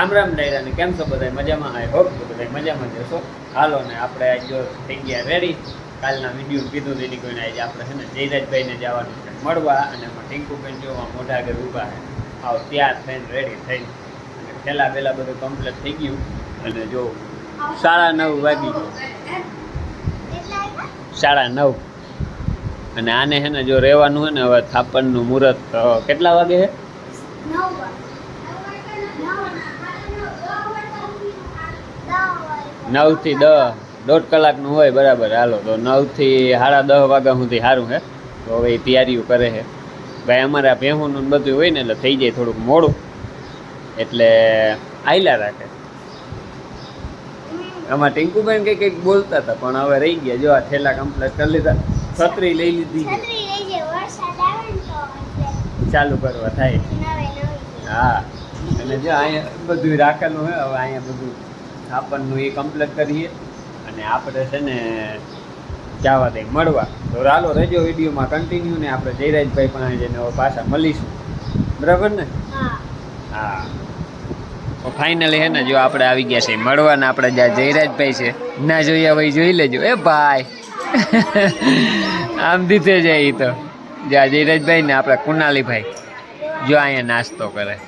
રામ રામ ડાયરાને, કેમ છો બધા મજામાં? આઈ હોપ બધા મજામાં જશો હાલો ને આપણે આજ જો થઈ ગયા રેડી કાલના વીડિયો કીધું તો એની કોઈને આજે આપણે છે ને જયરાજભાઈને જવાનું છે મળવા અને એમાં ટિંકુબેન જોવા મોઢા આગળ ઊભા છે. આવ ત્યાં થઈને રેડી થઈને. અને પહેલા પહેલાં બધું કમ્પ્લીટ થઈ ગયું. અને જો સાડા નવ વાગી ગયું. સાડા નવ. અને આને છે ને જો રહેવાનું હોય ને હવે થાપણનું મુહૂર્ત કેટલા વાગે છે? નવથી દસ દોઢ કલાકનું હોય બરાબર. હાલો તો નવથી સાડા દસ વાગ્યા સુધી સારું હે. તો હવે એ તૈયારીઓ કરે છે ભાઈ અમારા ભેહુંનું ને બધું હોય ને એટલે થઈ જાય થોડુંક મોડું. એટલે આયલા રાખે. આમાં ટિંકુબેન કંઈક કંઈક બોલતા હતા પણ હવે રહી ગયા. જો આ થેલા કમ્પ્લેટ કરી લીધા. છત્રી લઈ લીધી ચાલુ કરવા થાય. હા. અને જો અહીંયા બધું રાખેલું હોય હવે અહીંયા બધું આપણનું એ કમ્પ્લીટ કરીએ. અને આપણે છે ને જવા દઈ મળવા. તો રાલો રેજો વિડીયોમાં કન્ટિન્યુ ને આપણે જયરાજભાઈ પાસે જઈને પાછા મળીશું. બરાબર ને? હા. તો ફાઇનલી હે ને જો આપણે આવી ગયા છે મળવાના આપણે જ્યાં જયરાજભાઈ છે ના જોઈએ ભાઈ જોઈ લેજો. એ ભાઈ. આમ દીધે જાય તો. જ્યાં જયરાજભાઈ ને આપણે કુનાલીભાઈ. જો અહીંયા નાસ્તો કરે.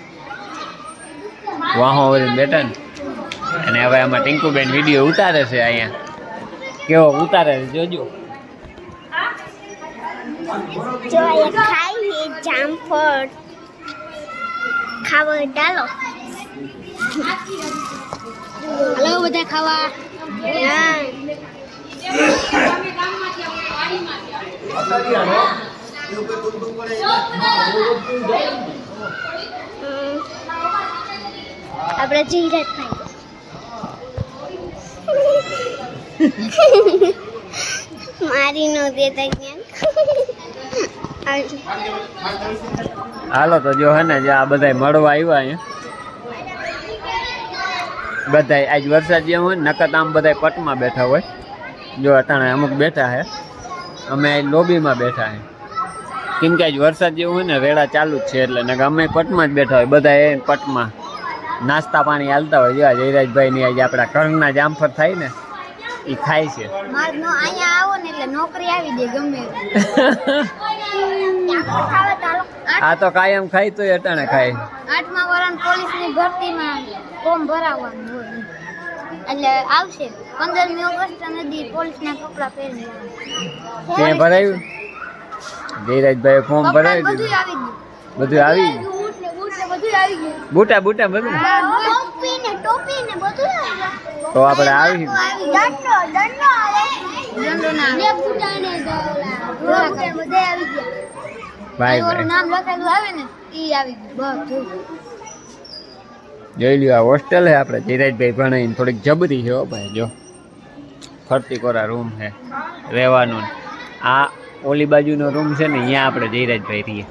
વાહો વળીને બેઠા ને. અને હવે આમાં ટિંકુબેન વીડિયો ઉતારે છે અહીંયા. કેવો ઉતારે છે જોજો. જો ખાઈએ જામફળ ખાવા ચાલો હલો બધા ખાવા. આપણે જીરત ખાઈ મારી નો દેતા હાલો, તો જો હે ને, જે આ બધાય મળવા આવ્યા અહીંયા. બધાય આજ વરસાદ જેમ હોય ને, નકર આમ બધાય પટમાં બેઠા હોય. જો અટાણે અમુક બેઠા હે. અમે આજ લોબીમાં બેઠા હે. કેમ કે આજ વરસાદ જેવું હોય ને, રેડા ચાલુ જ છે એટલે અમે પટમાં જ બેઠા હોય બધા એ પટમાં. નાસ્તા પાણી હાલતા હોય જેવા જયરાજભાઈ ની આજે આપણા ઘરના જામફળ થાય ને એ ખાય છે. અહીંયા આવો ને એટલે નોકરી આવી જાય ગમે આ તો કાયમ ખાય તોય અટાણે ખાય. આઠમા વરણ પોલીસની ભરતીમાં ફોર્મ ભરાવવાનું હોય. એટલે આવશે. પંદરમી ઓગસ્ટ નદી પોલીસના કપડાં પહેરી ભરાયું? જયરાજભાઈ ફોર્મ ભરાવી બધું દીધું. આવી ગયું. બધું આવી ગયું? બુટા બુટા બધું તો આપણે આવી ભાઈ ભાઈ. જઈ લ્યો આ હોસ્ટેલ હે આપણે ધીરજભાઈ ભણાવીને થોડીક જબરી છે હો ભાઈ જો. ફરતી કોરા રૂમ છે રહેવાનું. આ ઓલી બાજુનો રૂમ છે ને અહીંયા આપણે ધીરજભાઈ રહીએ.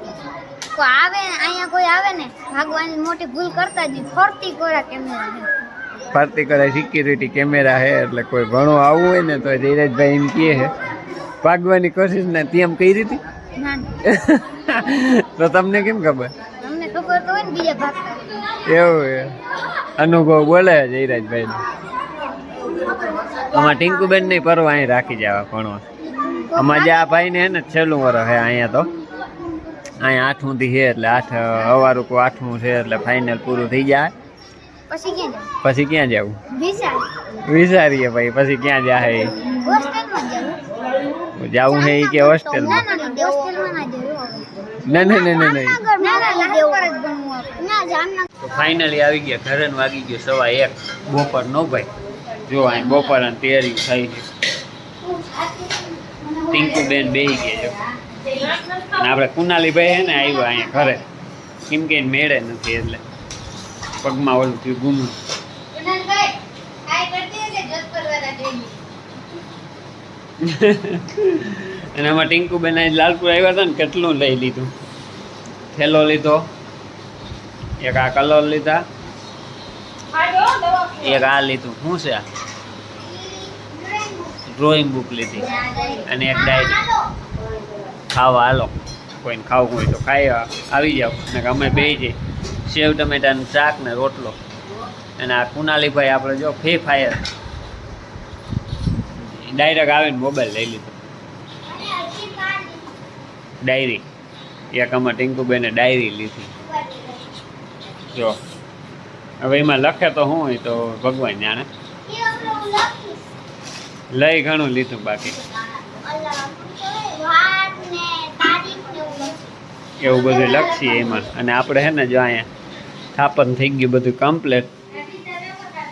તો આવે અહીંયા કોઈ આવે ને ભાગવાની મોટી ભૂલ કરતા જ ફરતી કોરા કેમેરા છે. ફરતી કોરા સિક્યુરિટી કેમેરા છે એટલે કોઈ ઘણું આવવું હોય ને તો ધીરજભાઈ એમ કહે છે ભાગવાની કોશિશ ને તેમ કઈ રીતે. તો તમને કેમ ખબર? તમને ખબર તો હોય ને બીજા ભાગ એવું અનુભવ બોલે જયરાજભાઈ આમાં ટિંકુબેન નહીં પરવા અહીં રાખી જવા ભણવા. અમારે જે આ ભાઈ ને હે ને છેલ્લું વર્ષ છે અહીંયા તો. અહીંયા આઠમું થી છે એટલે આઠ અવારું કો આઠમું છે એટલે ફાઇનલ પૂરું થઈ જાય. પછી ક્યાં જવું? વિચારીએ ભાઈ પછી ક્યાં જાય જવું છે કે હોસ્ટેલ ના ના ના ના ના ફાઇનલી આવી ગયા. ઘરે વાગી ગયો. સવા એક બપોર નો ભાઈ. જો અહીં બપોર અને તૈયારી થઈ ટિંકુ બેન બેહી ગયા આપણે કુનાલીભાઈ હે ને આવ્યા અહીંયા ઘરે. કેમ કે મેળે નથી એટલે. પગમાં ઓલું થયું ગુમ અને આમાં ટિંકુબેન અહીં લાલપુર આવ્યા હતા ને કેટલું લઈ લીધું. થેલો લીધો. એક આ કલર લીધા. એક આ લીધું. શું છે આ? ડ્રોઈંગ બુક લીધી. અને એક ડાયરી ખાવા હાલો કોઈને ખાવું હોય તો ખાઈ આવી. જાઓ. ને અમે બે જઈ સેવ ટમેટાનું શાક ને રોટલો. અને આ કુનાલીભાઈ આપણે જો ફ્રી ફાયર ડાયરેક્ટ આવીને મોબાઈલ લઈ લીધો. ડાયરી એક આમાં ટિંકુબેને ડાયરી લીધી. જો. હવે એમાં લખે તો શું હોય તો ભગવાન જાણે. લઈ ઘણું લીધું બાકી. એવું બધું લખીએ એમાં. અને આપણે હે ને જો અહીંયા સ્થાપન થઈ ગયું બધું કમ્પ્લેટ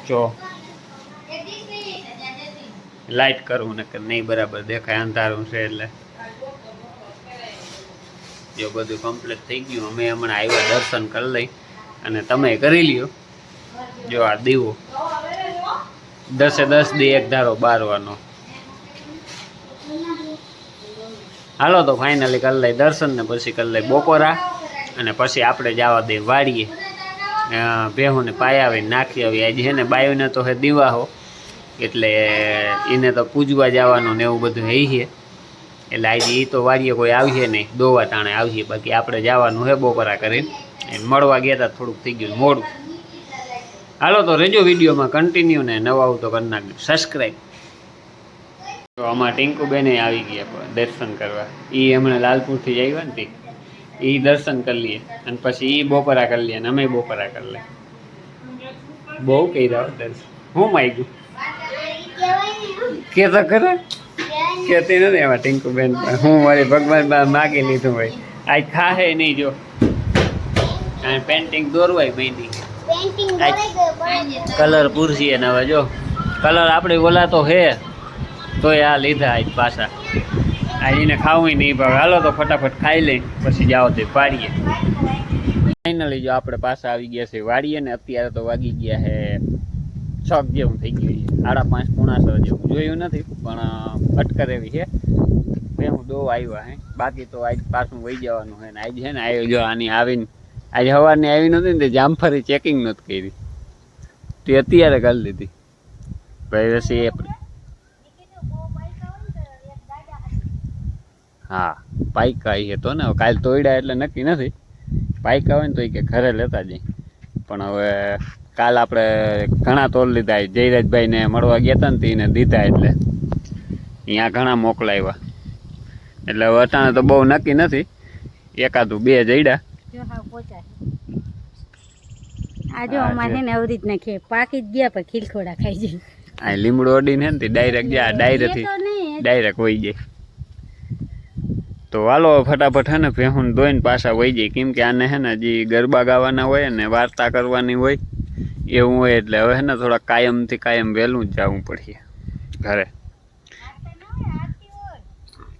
જો. લાઇટ કરવું ને નહીં બરાબર દેખાય, અંધારું છે એટલે. જો બધું કમ્પ્લીટ થઈ ગયું. અમે હમણાં આવ્યા દર્શન કરી લઈ અને તમે કરી લ્યો. જો આ દીવો. દસે દસ દી એક ધારો બારવાનો. હાલો તો ફાઇનલી કરી લઈ દર્શન ને પછી કરી લઈ બપોરા અને પછી આપણે જવા દઈએ વાડીએ. ભેહુને પાય આવીને નાખી આવી આજે છે ને બાયુને તો હે દીવા હો એટલે એને તો પૂજવા જવાનું ને એવું બધું હઈ છે એટલે આજે એ તો વાડીએ કોઈ આવશે નહીં, દોવા તાણે આવશે બાકી આપણે જવાનું હે બપોરા કરીને. મળવા ગયા હતા થોડુંક થઈ ગયું મોડું. હાલો તો રેજો વિડીયોમાં કન્ટિન્યુ ને નવા તો કરી નાખજો. સબસ્ક્રાઈબ તો આમાં ટિંકુબેને આવી ગયા દર્શન કરવા. એ હમણાં લાલપુરથી જ આવ્યા ને એ દર્શન કરી લઈએ અને પછી એ બપોરા કરી લઈએ અને અમે બપોરા કરી લે. બહુ કહી દઉં દર્શન. હું માગ્યું? કે તો ખરા? કહેતી નથી એમાં ટિંકુબેન હું મારી ભગવાન માગી લીધું ભાઈ આજ ખાહે નહીં જો. અને પેન્ટિંગ દોરવાય મહિની કલર પૂરશીએ નવા હવે જો. કલર આપણે ઓલા તો હે. તોય આ લીધા આજ પાછા. આજ એને ખાવું નહીં ભાવે હાલો તો ફટાફટ ખાઈ લઈ, પછી જાઓ તે પાડીએ. ફાઇનલી જો આપણે પાછા આવી ગયા છે વાડીએ ને, અત્યારે તો વાગી ગયા છે છક જેવું થઈ ગયું છે. સાડા પાંચ, પૂણા છ જેવું. જોયું નથી, પણ અટકર એવી છે. બે હું દો આવ્યા હે. બાકી તો આજ પાછું વહી જવાનું છે ને, આજ છે ને આવ્યો જો આની આવીને. આજે સવારની આવી નહોતી ને, તે જામફળી ચેકિંગ નહોતી કરી. તે અત્યારે કરી લીધી. ભાઈ પછી હા પાઈકા એ તો ને કાલ તોડ્યા એટલે નક્કી નથી. પાયકા હોય ને તો એ કે ઘરે લેતા જઈ પણ હવે કાલ આપણે ઘણા તોડ લીધા જયરાજભાઈને મળવા ગયા હતા ને તેને દીધા એટલે. અહીંયા ઘણા મોકલાવ્યા. એટલે હવે અટાણે તો બહુ નક્કી નથી. એકાદું બે જઈડા આજે આ જો અમારે ને આવી રીતના નાખીએ પાકી જ ગયા પણ ખીલખોડા ખાઈ જાય. આ લીમડો અડીને ને ડાયરેક્ટ ગયા ડાયરેક્ટ ડાયરેક્ટ હોય જાય. તો હાલો ફટાફટ હે ને ભેહું ધોઈને પાછા વહી જાય કેમ કે આને હે ને હજી ગરબા ગાવાના હોય ને વાર્તા કરવાની હોય, એવું હોય એટલે હવે હે ને થોડા કાયમથી કાયમ વહેલું જ જવું પડશે. ઘરે.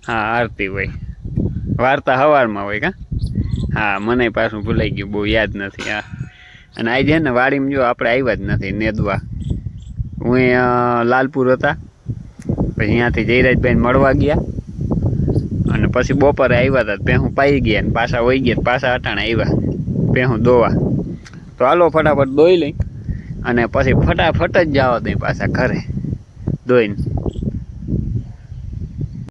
હા, આરતી હોય. વાર્તા સવારમાં હોય કા? હા, મને પાછું ભૂલાઈ ગયું, બહુ યાદ નથી, હા. અને આજે છે ને વાડીમાં જો આપણે આવ્યા જ નથી, નેદવા. હું અહીંયા લાલપુર હતા. પછી અહીંયાથી જયરાજભાઈને મળવા ગયા. પછી બપોરે આવ્યા હતા પહેું પાઈ ગયા ને પાછા વહી ગયા પાછા અટાણે આવ્યા પહેું દોવા. તો હાલો ફટાફટ દોઈ લઈ અને પછી ફટાફટ જ જાવ દઈ પાછા ઘરે, દોઈને.